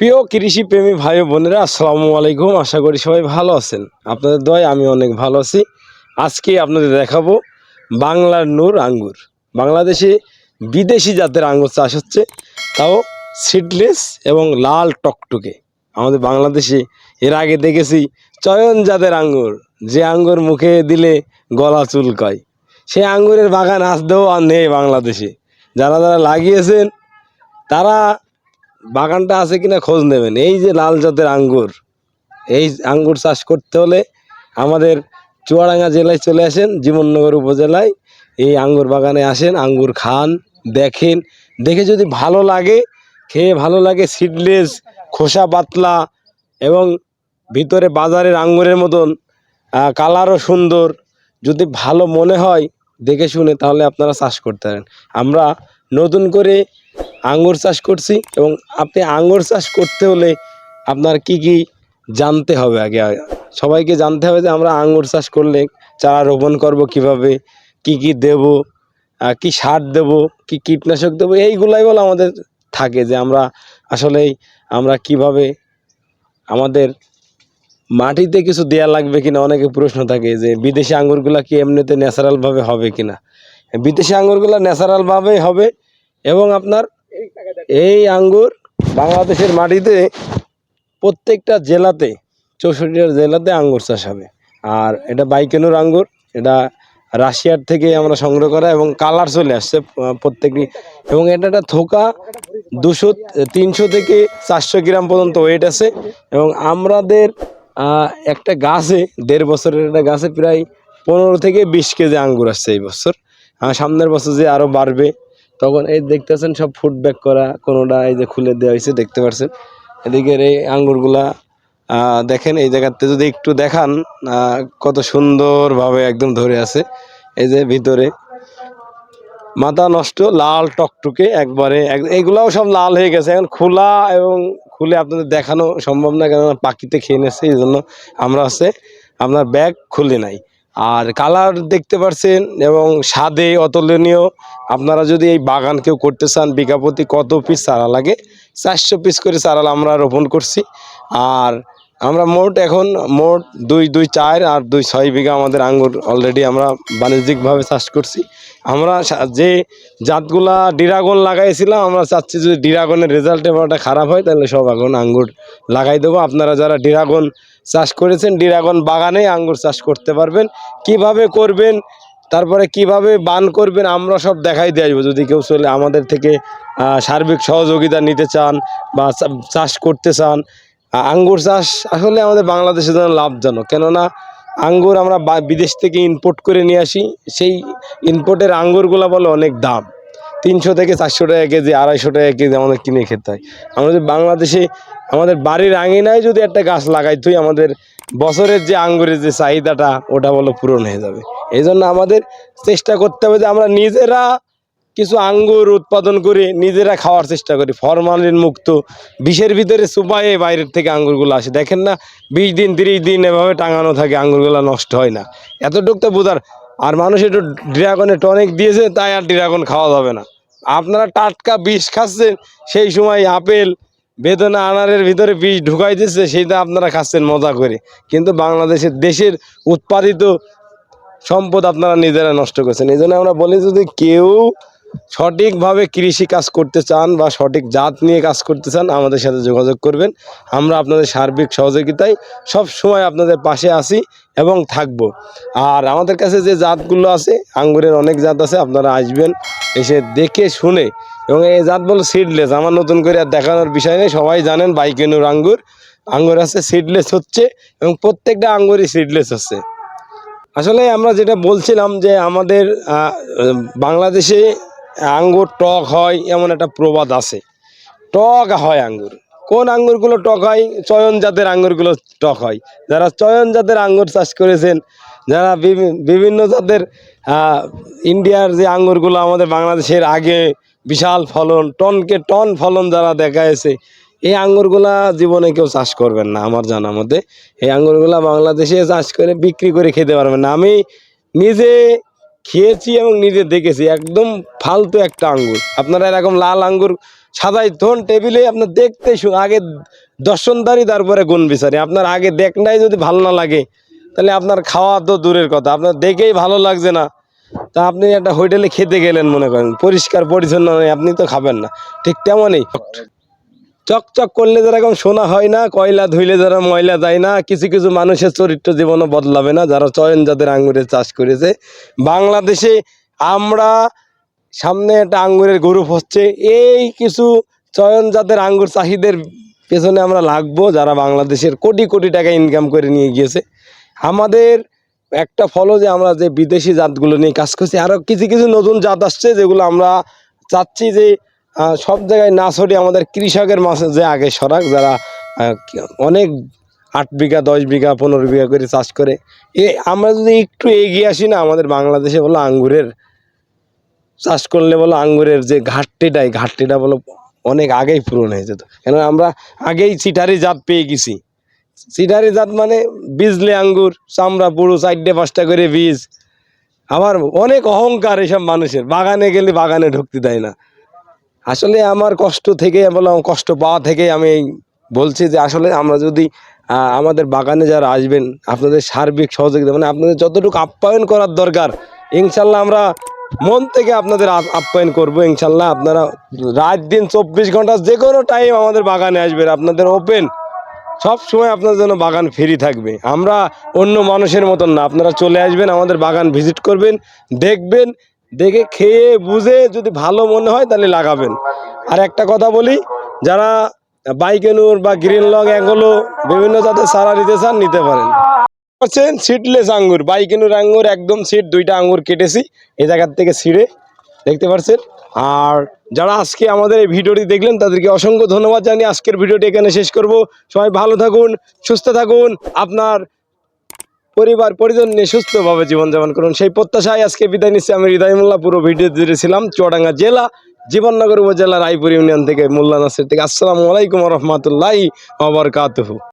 প্রিয় কৃষি প্রেমী ভাই বোনেরা, আসসালামু আলাইকুম। আশা করি সবাই ভালো আছেন। আপনাদের দয় আমি অনেক ভালো আছি। আজকে আপনাদের দেখাবো বাংলার নূর আঙ্গুর। বাংলাদেশে বিদেশি জাতের আঙ্গুর চাষ হচ্ছে। তাও সিডলেস এবং লাল টকটকে। আমাদের বাংলাদেশে এর আগে দেখেছি চয়ন জাতের আঙ্গুর। যে আঙ্গুর মুখে দিলে গলা চুলকায়। সেই আঙ্গুরের বাগান আসতেও আর নেই বাংলাদেশে। যারা যারা লাগিয়েছেন, তারা বাগানটা আছে কিনা খোঁজ নেবেন। এই যে লাল জাতের আঙ্গুর, এই আঙ্গুর চাষ করতে হলে আমাদের চুয়াডাঙ্গা জেলায় চলে আসেন, জীবননগর উপজেলায়। এই আঙ্গুর বাগানে আসেন, আঙ্গুর খান, দেখেন। দেখে যদি ভালো লাগে, খেয়ে ভালো লাগে সিডলেস খোসা পাতলা এবং ভিতরে বাজারের আঙ্গুরের মতন কালারও সুন্দর, যদি ভালো মনে হয়, দেখে শুনে তাহলে আপনারা চাষ করতে পারেন। আমরা নতুন করে আঙ্গুর চাষ করছি এবং আপনি আঙ্গুর চাষ করতে হলে আপনার কি কি জানতে হবে আগে? সবাইকে জানতে হবে যে আমরা আঙ্গুর চাষ করলে চারা রোপণ করব কীভাবে, কি কি দেব কি সার দেব, কি কীটনাশক দেবো, এইগুলাই বলে আমাদের থাকে যে আমরা আসলেই আমরা কীভাবে আমাদের মাটিতে কিছু দেয়া লাগবে কিনা? অনেকে প্রশ্ন থাকে যে বিদেশি আঙ্গুরগুলা কি এমনিতে ন্যাচারালভাবে হবে কিনা? বিদেশি আঙ্গুরগুলা ন্যাচারালভাবেই হবে এবং আপনার এই আঙ্গুর বাংলাদেশের মাটিতে প্রত্যেকটা জেলাতে, চৌষট্টিটা জেলাতে আঙ্গুর চাষ হবে। আর এটা বাইকেনুর আঙ্গুর, এটা রাশিয়ার থেকে আমরা সংগ্রহ করা এবং কালার চলে আসছে প্রত্যেকটি। এবং এটা একটা থোকা দুশো, তিনশো থেকে চারশো গ্রাম পর্যন্ত ওয়েট আছে। এবং আমাদের একটা গাছে, দেড় বছরের একটা গাছে প্রায় পনেরো থেকে বিশ কেজি আঙ্গুর আসছে এই বছর। সামনের বছর যে আরও বাড়বে তখন এই দেখতেছেন সব ফুড ব্যাক করা, কোনোটা এই যে খুলে দেওয়া হয়েছে, দেখতে পাচ্ছেন এদিকের এই আঙ্গুরগুলা দেখেন, এই জায়গাতে যদি একটু দেখান কত সুন্দরভাবে একদম ধরে আছে। এই যে ভিতরে, মাথা নষ্ট, লাল টকটকে একবারে, এক- এইগুলাও সব লাল হয়ে গেছে। এখন খোলা এবং খুলে আপনাদের দেখানো সম্ভব না, কেননা পাখিতে খেয়ে নিচ্ছে এই জন্য আমরা হচ্ছে আপনার ব্যাগ খুলে নাই। আর কালার দেখতে পারছেন এবং স্বাদে অতুলনীয়। আপনারা যদি এই বাগান কেউ করতে চান, বিঘা প্রতি কত পিস চারা লাগে? চারশো পিস করে চারা আমরা রোপণ করছি। আর আমরা মোট এখন মোট দুই দুই চার আর দুই ছয় বিঘা আমাদের আঙ্গুর অলরেডি আমরা বাণিজ্যিকভাবে চাষ করছি। আমরা যে জাতগুলা ডিরাগন লাগাইছিলাম, আমরা চাচ্ছি যদি ডিরাগনের রেজাল্ট এবারটা খারাপ হয়, তাহলে সব এখন আঙ্গুর লাগাই দেবো। আপনারা যারা ডিরাগন চাষ করেছেন, ডিরাগন বাগানে আঙ্গুর চাষ করতে পারবেন। কীভাবে করবেন, তারপরে কীভাবে বান করবেন, আমরা সব দেখাই দিয়ে আসব। যদি কেউ চলে আমাদের থেকে সার্বিক সহযোগিতা নিতে চান বা চাষ করতে চান আঙ্গুর চাষ আসলে আমাদের বাংলাদেশের জন্য লাভজনক। কেননা আঙ্গুর আমরা বিদেশ থেকে ইম্পোর্ট করে নিয়ে আসি, সেই ইম্পোর্টের আঙ্গুরগুলো বলে অনেক দাম। তিনশো থেকে চারশো টাকা কেজি, আড়াইশো টাকা কেজি আমাদের কিনে খেতে হয়। আমাদের বাংলাদেশে আমাদের বাড়ির আঙিনায় যদি একটা গাছ লাগাইতেই আমাদের বছরের যে আঙ্গুরের যে চাহিদাটা, ওটা বলো পূরণ হয়ে যাবে। এই জন্য আমাদের চেষ্টা করতে হবে যে আমরা নিজেরা কিছু আঙ্গুর উৎপাদন করে, নিজেরা খাওয়ার চেষ্টা করি। ফরমালিন মুক্ত, বিষের ভিতরে সুপায়ে বাইরের থেকে আঙ্গুরগুলো আসে। দেখেন না, বিশ দিন, তিরিশ দিন এভাবে টাঙানো থাকে, আঙ্গুরগুলো নষ্ট হয় না। এতটুক তো বোঝার। আর মানুষ একটু ড্রাগনে টনিক দিয়েছে, তাই আর ড্রাগন খাওয়া যাবে না। আপনারা টাটকা বিষ খাচ্ছেন, সেই সময় আপেল, বেদনা, আনারের ভিতরে বিষ ঢুকাই দিচ্ছে, সেইটা আপনারা খাচ্ছেন, মজা করে। কিন্তু বাংলাদেশের দেশের উৎপাদিত সম্পদ আপনারা নিজেরা নষ্ট করছেন। এই জন্য আমরা বলি, যদি কেউ সঠিকভাবে কৃষি কাজ করতে চান বা সঠিক জাত নিয়ে কাজ করতে চান, আমাদের সাথে যোগাযোগ করবেন। আমরা আপনাদের সার্বিক সহযোগিতায় সব সময় আপনাদের পাশে আসি এবং থাকব। আর আমাদের কাছে যে জাতগুলো আছে, আঙ্গুরের অনেক জাত আছে, আপনারা আসবেন, এসে দেখে শুনে। এবং এই জাত বলো সিডলেস আমার নতুন করে আর দেখানোর বিষয় নেই, সবাই জানেন বাইকেনুর আঙ্গুর। আঙ্গুর আছে সিডলেস হচ্ছে এবং প্রত্যেকটা আঙ্গুরই সিডলেস হচ্ছে আসলে আমরা যেটা বলছিলাম যে আমাদের বাংলাদেশে আঙ্গুর টক হয়, এমন একটা প্রবাদ আছে। টক হয় আঙ্গুর। কোন আঙ্গুরগুলো টক হয়? চয়ন জাতের আঙ্গুরগুলো টক হয়। যারা চয়ন জাতের আঙ্গুর চাষ করেছেন, যারা বিভিন্ন জাতের ইন্ডিয়ার যে আঙ্গুরগুলো আমাদের বাংলাদেশের আগে বিশাল ফলন, টনকে টন ফলন যারা দেখায়েছে এই আঙ্গুরগুলা জীবনে কেউ চাষ করবেন না, আমার জানা মতে এই আঙ্গুরগুলা বাংলাদেশে চাষ করে বিক্রি করে খেতে পারবেন না। আমি নিজে খেয়েছি এবং নিজে দেখেছি, একদম ফালতু একটা আঙ্গুর। আপনারা এরকম লাল আঙ্গুর, সাদাই ধন টেবিলে আপনার দেখতে আগে দর্শনদারি তারপরে গুণ বিচারি। আপনার আগে দেখনাই যদি ভালো না লাগে, তাহলে আপনার খাওয়া তো দূরের কথা। আপনার দেখেই ভালো লাগছে না। তা আপনি একটা হোটেলে খেতে গেলেন মনে করেন, পরিষ্কার পরিচ্ছন্ন নেই আপনি তো খাবেন না। ঠিক তেমনই। চকচক করলে যেরকম শোনা হয় না, কয়লা ধুইলে যারা ময়লা যায় না, কিছু কিছু মানুষের চরিত্র জীবনও বদলাবে না, যারা চয়ন জাতের আঙ্গুরের চাষ করেছে। বাংলাদেশে আমরা সামনে একটা আঙ্গুরের গ্রুপ হচ্ছে, এই কিছু চয়ন জাতের আঙ্গুর চাহিদের পেছনে আমরা লাগবো, যারা বাংলাদেশের কোটি কোটি টাকা ইনকাম করে নিয়ে গিয়েছে। আমাদের একটা ফলো যে আমরা যে বিদেশি জাতগুলো নিয়ে কাজ করছি আরও কিছু কিছু নতুন জাত আসছে, যেগুলো আমরা চাচ্ছি যে সব জায়গায় না সরিয়ে আমাদের কৃষকের মাসে যে আগে সরাক, যারা অনেক আট বিঘা, দশ বিঘা, পনেরো বিঘা করে চাষ করে। এ, আমরা যদি একটু এগিয়ে আসি না, আমাদের বাংলাদেশে বলো আঙ্গুরের চাষ করলে বলো আঙ্গুরের যে ঘাটতিটাই ঘাটতিটা বলো অনেক আগেই পূরণ হয়ে যেত কেন আমরা আগেই চিটারি জাত পেয়ে গেছি। চিটারি জাত মানে বীজলে আঙ্গুর, চামড়া, পুরো, চারটে, পাঁচটা করে বীজ। আবার অনেক অহংকার এসব মানুষের, বাগানে গেলে বাগানে ঢুকতে দেয় না। আসলে আমার কষ্ট থেকে বললাম কষ্ট পাওয়া থেকে আমি বলছি যে আসলে আমরা যদি আমাদের বাগানে যারা আসবেন, আপনাদের সার্বিক সহযোগিতা মানে আপনাদের যতটুকু আপ্যায়ন করার দরকার, ইনশাল্লাহ আমরা মন থেকে আপনাদের আপ্যায়ন করব, ইনশাল্লাহ আপনারা রাত দিন চব্বিশ ঘণ্টা যে কোনো টাইম আমাদের বাগানে আসবেন, আপনাদের ওপেন সব সময় আপনার জন্য বাগান ফ্রি থাকবে। আমরা অন্য মানুষের মতন না, আপনারা চলে আসবেন, আমাদের বাগান ভিজিট করবেন, দেখবেন দেখে খেয়ে বুঝে যদি ভালো মনে হয় তাহলে লাগাবেন। আর একটা কথা বলি, যারা বাইকেনুর বা গ্রিন লং এগুলো বিভিন্ন জাতের সারা নিতে চান, নিতে পারেন। পাচ্ছেন সিডলেস আঙ্গুর, বাইকেনুর আঙ্গুর, একদম সিট দুইটা আঙ্গুর কেটেছি, এই জায়গার থেকে ছিঁড়ে, দেখতে পাচ্ছেন? আর যারা আজকে আমাদের এই ভিডিওটি দেখলেন, তাদেরকে অসংখ্য ধন্যবাদ জানিয়ে আজকের ভিডিওটি এখানে শেষ করব। সবাই ভালো থাকুন, সুস্থ থাকুন। আপনার পরিবার, পরিজন নিয়ে সুস্থভাবে জীবনযাপন করুন। সেই প্রত্যাশায় আজকে বিদায় নিচ্ছি। আমি হৃদয়মুল্লা পুরো ভিডিও জুড়ে ছিলাম চুয়াডাঙ্গা জেলা, জীবননগর উপজেলা রায়পুর ইউনিয়ন থেকে মোল্লা নাসির থেকে। আসসালামু আলাইকুম রহমতুল্লাহ আবরকাতহু